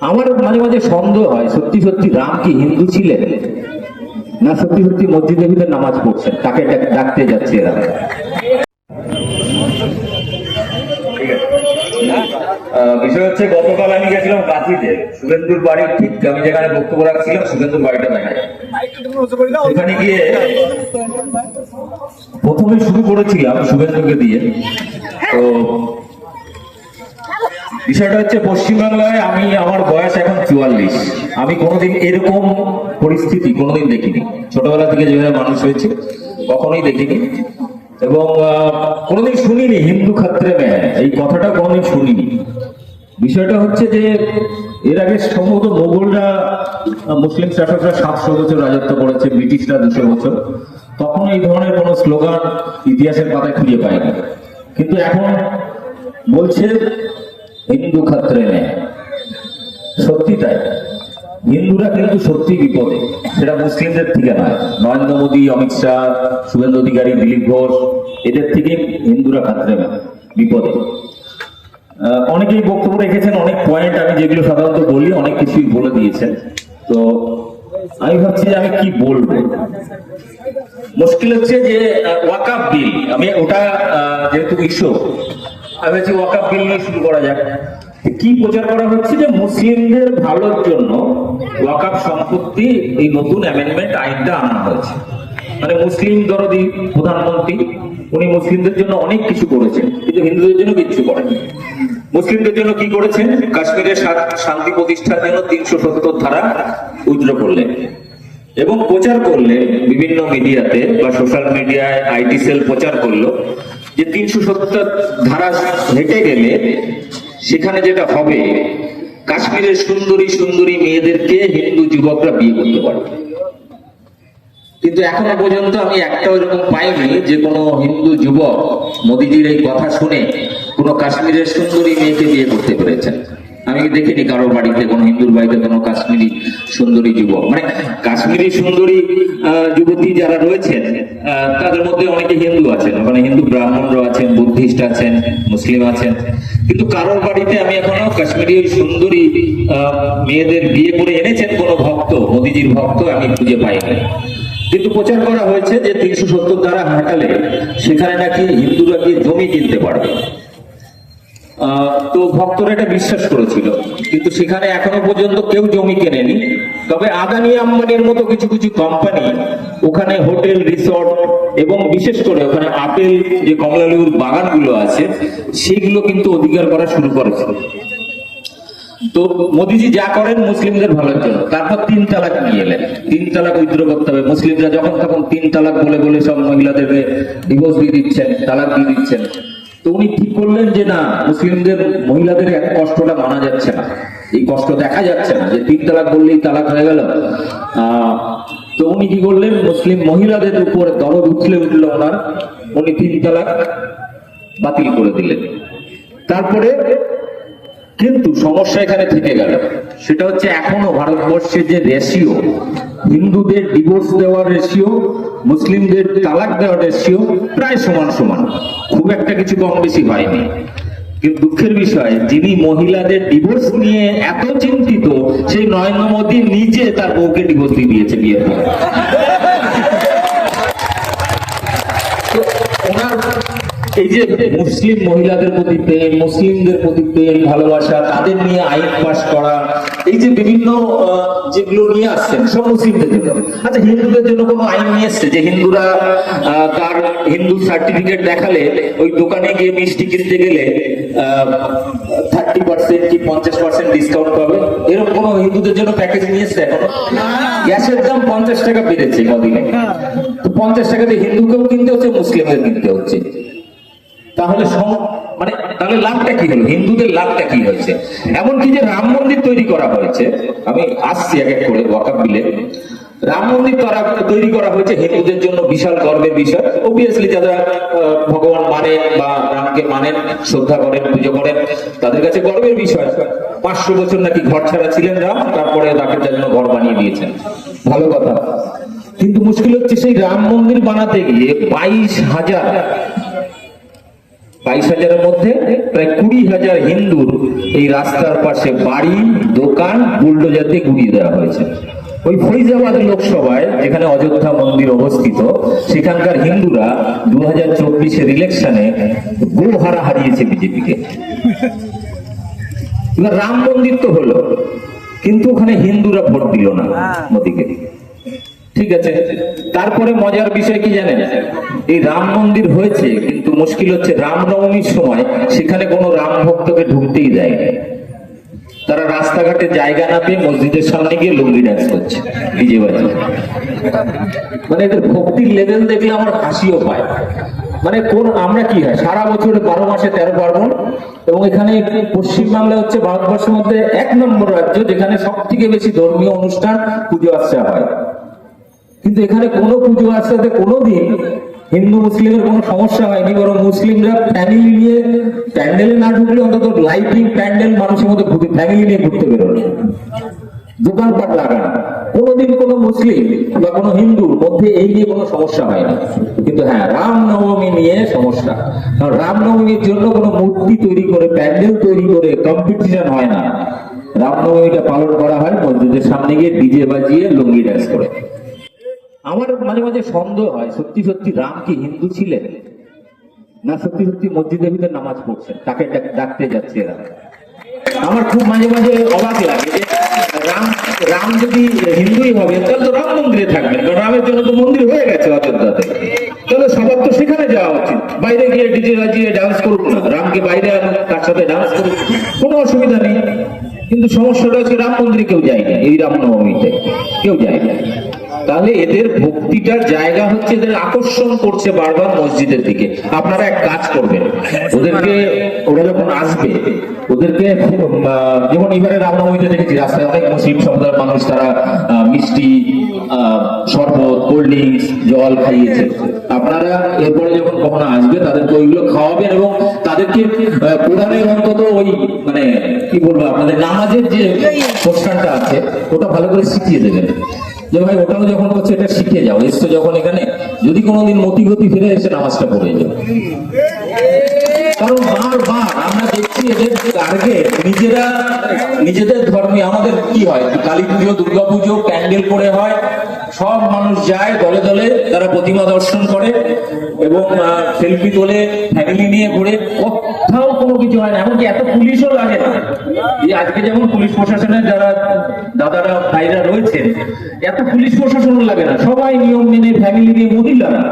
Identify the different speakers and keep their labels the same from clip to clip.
Speaker 1: আমার মাঝে মাঝে সন্দেহ হয়, সত্যি সত্যি রাম কি হিন্দু ছিলেন? না সত্যি সত্যি মসজিদের ভিতরে নামাজ পড়ছেন? তাকে ডাক- ডাকতে যাচ্ছে এরা। বিষয় হচ্ছে, গতকাল আমি গেছিলাম কাঁথিতে শুভেন্দুর বাড়ির ঠিক আমি যেখানে বক্তব্য রাখছিলাম, শুভেন্দুর বাড়িটা দেখা ওখানে গিয়ে প্রথমে শুরু করেছিলাম শুভেন্দুকে দিয়ে। তো বিষয়টা হচ্ছে পশ্চিমবাংলায় আমি আমার বয়স এখন চুয়াল্লিশ। আমি কোনোদিন এরকম পরিস্থিতি কোনোদিন দেখিনি। ছোটবেলা থেকে যেভাবে মানুষ হয়েছে, কখনোই দেখিনি। এবং কোনোদিন শুনিনি হিন্দু ক্ষেত্রে এই কথাটা কোনোদিন শুনিনি। বিষয়টা হচ্ছে যে, এর আগে সম্ভবত মোগলরা মুসলিম শাসকরা সাতশো বছর রাজত্ব করেছে, ব্রিটিশরা দুশো বছর। তখন এই ধরনের কোনো স্লোগান ইতিহাসের পাতায় খুঁজে পায়নি। কিন্তু এখন বলছে হিন্দু ক্ষেত্রে নেই। সত্যি তাই। হিন্দুরা কিন্তু সত্যি বিপদে। সেটা মুসলিমদের থেকে নয়। নরেন্দ্র মোদী, অমিত শাহ, শুভেন্দু অধিকারী, দিলীপ ঘোষ, এদের থেকে হিন্দুরা ক্ষেত্রে বিপদে। অনেকেই বক্তব্য রেখেছেন, অনেক পয়েন্ট আমি যেগুলো সাধারণত বলি, অনেক কিছুই বলে দিয়েছেন। তো আমি ভাবছি যে আমি কি বলব? মুশকিল হচ্ছে যে ওয়াকাপ বিল, আমি ওটা যেহেতু ইস্যু আমি বিল নিয়ে শুরু করা যাক। কি প্রচার করা হচ্ছে যে মুসলিমদের ভালোর জন্য সম্পত্তি এই নতুন অ্যামেন্ডমেন্ট আইনটা আনা হয়েছে। মানে মুসলিম দরদি প্রধানমন্ত্রী, উনি মুসলিমদের জন্য অনেক কিছু করেছেন, কিন্তু হিন্দুদের জন্য কিচ্ছু করেন মুসলিমদের জন্য কি করেছেন? কাশ্মীরের শা- শান্তি প্রতিষ্ঠার জন্য তিনশো সত্তর ধারা উজ্র করলেন এবং প্রচার করলে বিভিন্ন মিডিয়াতে বা সোশ্যাল মিডিয়ায় আইটি সেল প্রচার করল। যে তিনশো সত্তর ধারা হেঁটে গেলে সেখানে যেটা হবে, কাশ্মীরের সুন্দরী সুন্দরী মেয়েদেরকে হিন্দু যুবকরা বিয়ে করতে পারবে। কিন্তু এখনও পর্যন্ত আমি একটাও এরকম পাইনি যে কোনো হিন্দু যুবক মোদিজির এই কথা শুনে কোনো কাশ্মীরের সুন্দরী মেয়েকে বিয়ে করতে পেরেছেন। আমি দেখিনি কারোর বাড়িতে কোনো হিন্দুর বাড়িতে কোনো কাশ্মীরি সুন্দরী যুবক? মানে কাশ্মীরি সুন্দরী যুবতী যারা রয়েছেন তাদের মধ্যে অনেকে হিন্দু আছেন মানে হিন্দু ব্রাহ্মণরা আছেন, বুদ্ধিস্ট আছেন, মুসলিম আছেন। কিন্তু কারোর বাড়িতে আমি এখনও কাশ্মীরি সুন্দরী মেয়েদের বিয়ে করে এনেছেন কোনো ভক্ত, মোদিজির ভক্ত, আমি খুঁজে পাইনি। কিন্তু প্রচার করা হয়েছে যে তিনশো সত্তর দ্বারা হাঁটালে সেখানে নাকি হিন্দুরা গিয়ে জমি কিনতে পারবে। তো ভক্তরা এটা বিশ্বাস করেছিল। কিন্তু সেখানে এখনও পর্যন্ত কেউ জমি কেনেনি। তবে আদানি আম্বানির মতো কিছু কিছু কোম্পানি ওখানে হোটেল রিসর্ট এবং বিশেষ করে ওখানে আপেল, যে কমলালেবুর বাগানগুলো আছে, সেগুলো কিন্তু অধিকার করা শুরু করেছে তো মোদিজি যা করেন মুসলিমদের ভালোর জন্য। তারপর তিন তালাক নিয়ে এলেন। তিন তালাক উইথড্র করতে হবে। মুসলিমরা যখন তখন তিন তালাক বলে বলে সব মহিলাদেরকে ডিভোর্স দিয়ে দিচ্ছেন, তালাক দিয়ে দিচ্ছেন। তো উনি ঠিক করলেন যে না, মুসলিমদের মহিলাদের এক কষ্টটা মানা যাচ্ছে না। এই কষ্ট দেখা যাচ্ছে না যে তিন তালাক বললেই তালাক হয়ে গেল। তো উনি কি করলেন? মুসলিম মহিলাদের উপর দরদ উঠলে উঠল ওনার। উনি তিন তালাক বাতিল করে দিলেন। তারপরে কিন্তু সমস্যা এখানে থেকে গেল। সেটা হচ্ছে এখনও ভারতবর্ষের যে রেশিও হিন্দুদের ডিভোর্স দেওয়ার রেশিও মুসলিমদের তালাক দেওয়ার রেশিও প্রায় সমান সমান। খুব একটা কিছু কম বেশি হয়নি। কিন্তু দুঃখের বিষয়, যিনি মহিলাদের ডিভোর্স নিয়ে এত চিন্তিত, সেই নরেন্দ্র মোদী নিজে তার বউকে ডিভোর্স দিয়ে দিয়েছে বিয়ের ওনার এই যে মুসলিম মহিলাদের প্রতি প্রেম, মুসলিমদের প্রতি প্রেম, ভালোবাসা, তাদের নিয়ে আইন পাশ করা, এই যে বিভিন্ন যেগুলো নিয়ে আসছেন, সব মুসলিমদের জন্য। আচ্ছা হিন্দুদের জন্য কোনো আইন নিয়ে এসছে যে হিন্দুরা তার হিন্দু সার্টিফিকেট দেখালে ওই দোকানে গিয়ে মিষ্টি কিনতে গেলে থার্টি পার্সেন্ট কি পঞ্চাশ পার্সেন্ট ডিসকাউন্ট পাবে? এরকম কোনো হিন্দুদের জন্য প্যাকেজ নিয়ে এসছে এখনও? গ্যাসের দাম পঞ্চাশ টাকা বেড়েছে কদিনে। তো পঞ্চাশ টাকাতে হিন্দুকেও কিনতে হচ্ছে, মুসলিমদের কিনতে হচ্ছে। তাহলে মানে তাহলে লাভটা কি হলো? হিন্দুদের লাভটা কি হয়েছে? এমনকি যে রাম মন্দির তৈরি করা হয়েছে, আমি আসছি এক এক করে ওয়াকাব বিলে রাম মন্দির তারা করা হয়েছে হিন্দুদের জন্য বিশাল গর্বের বিষয়। অবভিয়াসলি যারা ভগবান মানেন বা রামকে মানেন, শ্রদ্ধা করেন, পুজো করেন, তাদের কাছে গর্বের বিষয়। পাঁচশো বছর নাকি ঘর ছাড়া ছিলেন রাম, তারপরে তাকে জন্য ঘর বানিয়ে দিয়েছেন। ভালো কথা। কিন্তু মুশকিল হচ্ছে সেই রাম মন্দির বানাতে গিয়ে বাইশ হাজার বাইশ হাজারের মধ্যে প্রায় কুড়ি হাজার হিন্দুর এই রাস্তার পাশে বাড়ি, দোকান, বুলডোজার দিয়ে গুড়িয়ে দেওয়া হয়েছে। ওই ফৈজাবাদ লোকসভায়, যেখানে অযোধ্যা মন্দির অবস্থিত, সেখানকার হিন্দুরা দু হাজার চব্বিশের ইলেকশনে গোহারা হারিয়েছে বিজেপিকে। এবার রাম মন্দির তো হলো, কিন্তু ওখানে হিন্দুরা ভোট দিল না মোদীকে। ঠিক আছে, তারপরে মজার বিষয় কি জানেন? এই রাম মন্দির হয়েছে মুশকিল হচ্ছে রামনবমীর সময় সেখানে কোনো রাম ভক্তকে ঢুকতেই দেয় তারা রাস্তাঘাটে জায়গা না পেয়ে মসজিদের সামনে গিয়ে লুঙ্গি ডান্স করছে ডিজে বাজে মানে এদের ভক্তির লেভেল দেখলে আমার হাসিও পায়। মানে কোন, আমরা কি হয়? সারা বছরে বারো মাসে তেরো পার্বণ এবং এখানে পশ্চিমবাংলা হচ্ছে ভারতবর্ষের মধ্যে এক নম্বর রাজ্য যেখানে সব থেকে বেশি ধর্মীয় অনুষ্ঠান পুজো আর্চা হয়। কিন্তু এখানে কোনো পুজো আর্চাতে কোনোদিন হিন্দু মুসলিমের কোনো সমস্যা হয়নি, বরং মুসলিমরা ফ্যামিলি নিয়ে প্যান্ডেলে না ঢুকলে অন্তত লাইটিং প্যান্ডেল মানুষের মধ্যে ঘুরতে ফ্যামিলি নিয়ে ঘুরতে বেরোয় দোকানপাট লাগানো। কোনোদিন কোনো মুসলিম বা কোনো হিন্দুর মধ্যে এই নিয়ে কোনো সমস্যা হয় না। কিন্তু হ্যাঁ রামনবমী নিয়ে সমস্যা। কারণ রামনবমীর জন্য কোনো মূর্তি তৈরি করে, প্যান্ডেল তৈরি করে কম্পিটিশন হয় না। রামনবমীটা পালন করা হয় মসজিদের সামনে গিয়ে, ডিজে বাজিয়ে, লুঙ্গি ড্যান্স করে। আমার মাঝে মাঝে সন্দেহ হয়, সত্যি সত্যি রাম কি হিন্দু ছিলেন? না সত্যি সত্যি মসজিদের ভিতরে নামাজ পড়ছেন? তাকে ডাকতে যাচ্ছে এরা। আমার খুব মাঝে মাঝে অবাক লাগে যে রাম রাম যদি হিন্দুই হবে, তাহলে তো রাম মন্দিরে থাকবেন। কারণ রামের জন্য তো মন্দির হয়ে গেছে অযোধ্যাতে। তাহলে সবার তো সেখানে যাওয়া উচিত। বাইরে গিয়ে ডিজে বাজিয়ে ডান্স করুক রামকে বাইরে আনুক, তার সাথে ডান্স করুক, কোনো অসুবিধা নেই। কিন্তু সমস্যাটা হচ্ছে রাম মন্দিরে কেউ যায় না এই রামনবমীতে। কেউ যায় না তাহলে এদের ভক্তিটার জায়গা হচ্ছে এদের আকর্ষণ করছে বারবার মসজিদের দিকে। আপনারা এক কাজ করবেন। ওদেরকে, ওরা যখন আসবে, ওদেরকে, যেমন এবারে রামনবমীতে দেখেছি, রাস্তায় অনেক মুসলিম সম্প্রদায়ের মানুষ তারা মিষ্টি শরবত, কোল্ড জল খাইয়েছে। আপনারা এরপরে যখন কখনো আসবে, তাদেরকে ওইগুলো খাওয়াবেন এবং তাদেরকে কোরআনের অন্তত ওই মানে কি বলব আপনাদের, নামাজের যে অনুষ্ঠানটা আছে, ওটা ভালো করে শিখিয়ে দেবেন। যে ভাই ওটাও যখন করছে, এটা শিখে যাও। এসছো যখন এখানে, যদি কোনোদিন মতিগতি ফিরে এসে নামাজটা পড়ে যাও। কারণ বারবার আমরা দেখছি এদের টার্গেট নিজেরা, নিজেদের ধর্মে আমাদের কি হয়? কালী পুজো, দুর্গা পুজো, প্যান্ডেল করে হয়, সব মানুষ যায়, দলে দলে তারা প্রতিমা দর্শন করে এবং সেলফি তোলে ফ্যামিলি নিয়ে ঘুরে। কোনো কিছু হয় না, এমনকি এত পুলিশও লাগে না। এই আজকে যেমন পুলিশ প্রশাসনের যারা দাদারা, ভাইরা রয়েছেন, এত পুলিশ প্রশাসনও লাগে না। সবাই নিয়ম মেনে ফ্যামিলি নিয়ে মহিলারা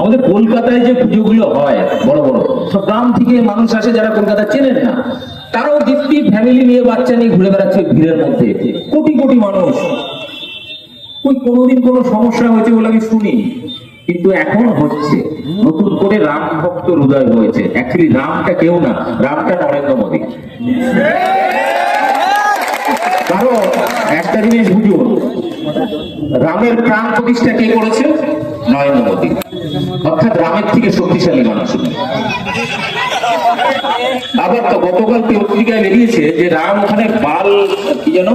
Speaker 1: আমাদের কলকাতায় যে পুজোগুলো হয়, বড় বড়, সব গ্রাম থেকে মানুষ আসে যারা কলকাতা চেনেন না। তারাও দিব্যি ফ্যামিলি নিয়ে বাচ্চা নিয়ে ঘুরে বেড়াচ্ছে ভিড়ের মধ্যে। কোটি কোটি মানুষ। ওই কোনোদিন কোনো সমস্যা হয়েছে বলে আমি শুনি কিন্তু এখন হচ্ছে নতুন করে রাম ভক্ত হৃদয় হয়েছে। অ্যাকচুয়ালি রামটা কেউ না, রামটা নরেন্দ্র মোদী। কারণ একটা জিনিস বুঝুন, রামের প্রাণ প্রতিষ্ঠা কে করেছে? নরেন্দ্র মোদী। অর্থাৎ রামের থেকে শক্তিশালী মানুষ আবার তো গতকাল পত্রিকায় বেরিয়েছে যে রাম ওখানে বাল, কি যেন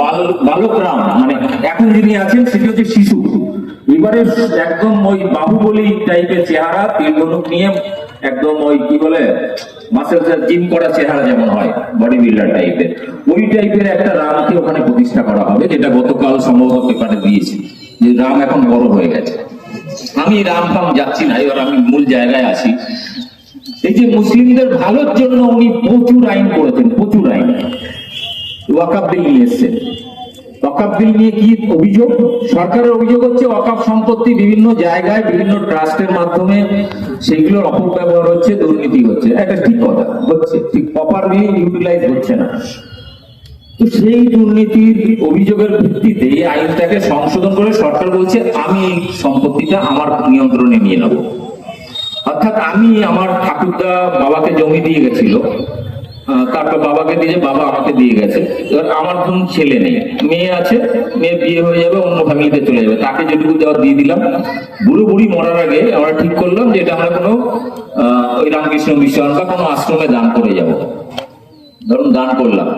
Speaker 1: বাল, বালক রাম মানে এখন যিনি আছেন, সেটি হচ্ছে শিশু। এবারে একদম ওই বাহুবলী টাইপের চেহারা তিলবনুক নিয়ে একদম ওই কি বলে জিম করা চেহারা যেমন হয় বডি বিল্ডার টাইপের ওই টাইপের একটা রামকে ওখানে প্রতিষ্ঠা করা হবে, যেটা গতকাল সম্ভবত পেপারে দিয়েছে, যে রাম এখন বড় হয়ে গেছে। আমি রাম ফাম যাচ্ছি না, এবার আমি মূল জায়গায় আসি এই যে মুসলিমদের ভালোর জন্য উনি প্রচুর আইন করেছেন, প্রচুর আইন। ওয়াকাব নিয়ে এসছেন। ওয়াকাব বিল নিয়ে কি অভিযোগ? সরকারের অভিযোগ হচ্ছে ওয়াকাব সম্পত্তি বিভিন্ন জায়গায়, বিভিন্ন ট্রাস্টের মাধ্যমে সেগুলোর অপব্যবহার হচ্ছে, দুর্নীতি হচ্ছে। এটা ঠিক কথা, হচ্ছে। ঠিক প্রপারলি ইউটিলাইজ হচ্ছে না। তো সেই দুর্নীতির অভিযোগের ভিত্তিতে আইনটাকে সংশোধন করে সরকার বলছে, আমি এই সম্পত্তিটা আমার নিয়ন্ত্রণে নিয়ে নেব। অর্থাৎ আমি আমার ঠাকুরদা বাবাকে জমি দিয়ে গেছিল তারপর বাবাকে দিয়ে, বাবা আমাকে দিয়ে গেছে। এবার আমার কোন ছেলে নেই, মেয়ে আছে, মেয়ে বিয়ে হয়ে যাবে, অন্য ফ্যামিলিতে চলে যাবে। তাকে যেটুকু দেওয়া দিয়ে দিলাম। বুড়ো বুড়ি মরার আগে আমরা ঠিক করলাম যে এটা আমরা কোনো ওই রামকৃষ্ণ মিশন বা কোনো আশ্রমে দান করে যাব। ধরুন দান করলাম,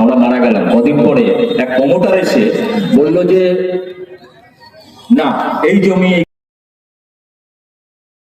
Speaker 1: আমরা মারা গেলাম। কদিন পরে এক কমোটার এসে বলল যে, না, এই জমি